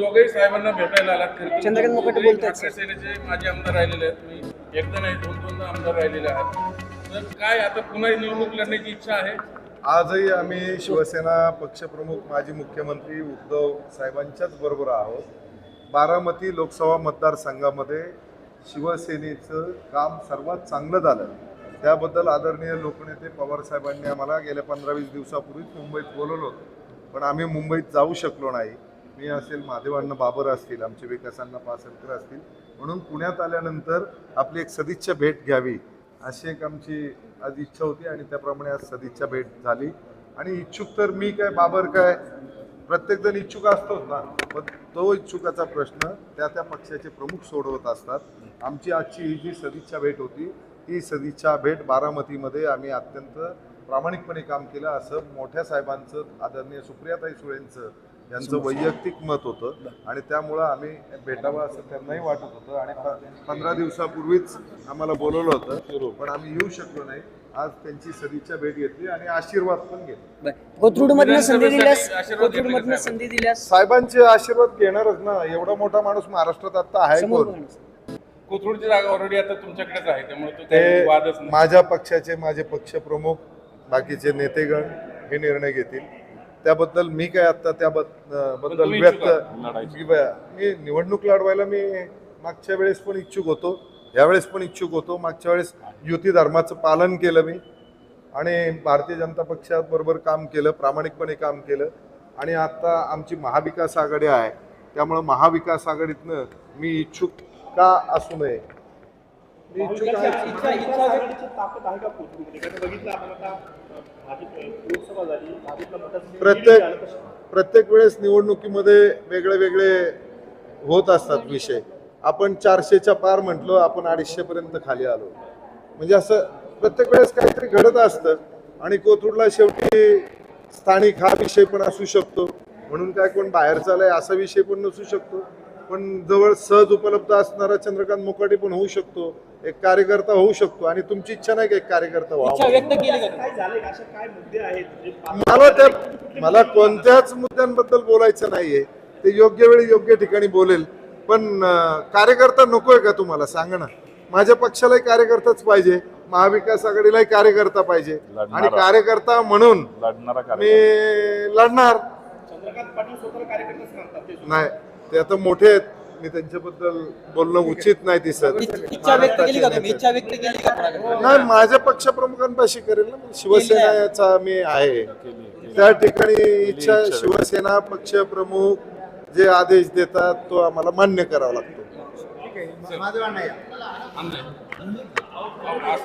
दोघेही साहेबांना भेटायला आलात. खरं चंद्रकांत मोकाटे दोघेही बोलतायत, ठाकरे सेनेचे माजी आमदार राहिलेले आहेत तुम्ही एकदा नाही दोन दोनदा आमदार राहिलेले आहात. तर काय आता पुन्हा निवडणूक लढण्याची इच्छा आहे? आजही आम्ही शिवसेना पक्षप्रमुख माजी मुख्यमंत्री उद्धव साहेबांच्याच बरोबर आहोत. बारामती लोकसभा मतदारसंघामध्ये शिवसेनेचं काम सर्वात चांगलं झालं. त्याबद्दल आदरणीय लोकनेते पवार साहेबांनी आम्हाला गेल्या पंधरा वीस दिवसापूर्वीच मुंबईत बोलवलं होतं. पण आम्ही मुंबईत जाऊ शकलो नाही. मी असेल महादेवांना बाबर असतील आमचे विकासांना पासलकर असतील म्हणून पुण्यात आल्यानंतर आपली एक सदिच्छा भेट घ्यावी अशी एक आमची आज इच्छा होती आणि त्याप्रमाणे आज सदिच्छा भेट झाली. आणि इच्छुक तर मी काय बाबर काय प्रत्येकजण इच्छुक असतोच ना पण तो इच्छुकाचा प्रश्न त्या त्या पक्षाचे प्रमुख सोडवत असतात. आमची आजची ही जी सदिच्छा भेट होती ही सदिच्छा भेट बारामतीमध्ये आम्ही अत्यंत प्रामाणिकपणे काम केलं. असं मोठ्या साहेबांचं आदरणीय सुप्रियाताई सुळेंचं यांचं वैयक्तिक मत होतं आणि त्यामुळं आम्ही भेटावं असं त्यांनाही वाटत होतं आणि पंधरा दिवसापूर्वीच आम्हाला बोलवलं होतं. पण आम्ही येऊ शकलो नाही. आज त्यांची सदिच्छा भेट घेतली आणि आशीर्वाद पण घेतला. कोथरूड मधनं संधी दिल्यास? संधी दिल्यास साहेबांचे आशीर्वाद घेणारच ना. एवढा मोठा माणूस महाराष्ट्रात आता आहे कोण. कोथरूडची जागा ऑलरेडी आता तुमच्याकडेच आहे. त्यामुळे तो वादच माझ्या पक्षाचे माझे पक्षप्रमुख बाकीचे नेतेगण हे निर्णय घेतील. त्याबद्दल मी काय आता त्याबद्दल व्यक्त मी निवडणूक लढवायला मी मागच्या वेळेस पण इच्छुक होतो. यावेळेस पण इच्छुक होतो. मागच्या वेळेस युती धर्माचं पालन केलं मी. आणि भारतीय जनता पक्षाबरोबर काम केलं. प्रामाणिकपणे काम केलं. आणि आता आमची महाविकास आघाडी आहे. त्यामुळं महाविकास आघाडीतनं मी इच्छुक का असू नये? मी इच्छुक आहे. प्रत्येक प्रत्येक वेळेस निवडणुकीमध्ये वेगळे वेगळे होत असतात विषय. आपण चारशेच्या पार म्हटलो आपण अडीचशे पर्यंत खाली आलो. म्हणजे असं प्रत्येक वेळेस काहीतरी घडत असतं आणि कोथरूडला शेवटी स्थानिक हा विषय पण असू शकतो. म्हणून काय कोण बाहेर चालय असा विषय पण नसू शकतो. पण जवळ सहज उपलब्ध असणारा चंद्रकांत मुकाटे पण होऊ शकतो एक कार्यकर्ता होऊ शकतो आणि तुमची इच्छा नाही का एक कार्यकर्ता व्हावा? व्यक्त केली का काय झालंय अशा काय मुद्दे आहेत जे मला त्या मला कोणत्याच मुद्द्यांबद्दल बोलायचं नाहीये. ते योग्य वेळी योग्य ठिकाणी बोलेल. पण कार्यकर्ता नकोय का तुम्हाला? सांगा ना. माझ्या पक्षालाही कार्यकर्ताच पाहिजे. महाविकास आघाडीलाही कार्यकर्ता पाहिजे. आणि कार्यकर्ता म्हणून मी लढणार. चंद्रकांत पाटील स्वतः कार्यकर्तेच म्हणतात ते नाही. ते आता मोठे आहेत. मी त्यांच्याबद्दल बोलणं उचित नाही दिसत. इच्छा व्यक्त केली का तुम्ही? इच्छा व्यक्त केली का कोणाकडे? नाही माझ्या पक्षप्रमुखांपाशी करेल ना. मी शिवसेनेचा मी आहे. त्या ठिकाणी इच्छा शिवसेना पक्षप्रमुख जे आदेश देतात तो आम्हाला मान्य करावा लागतो.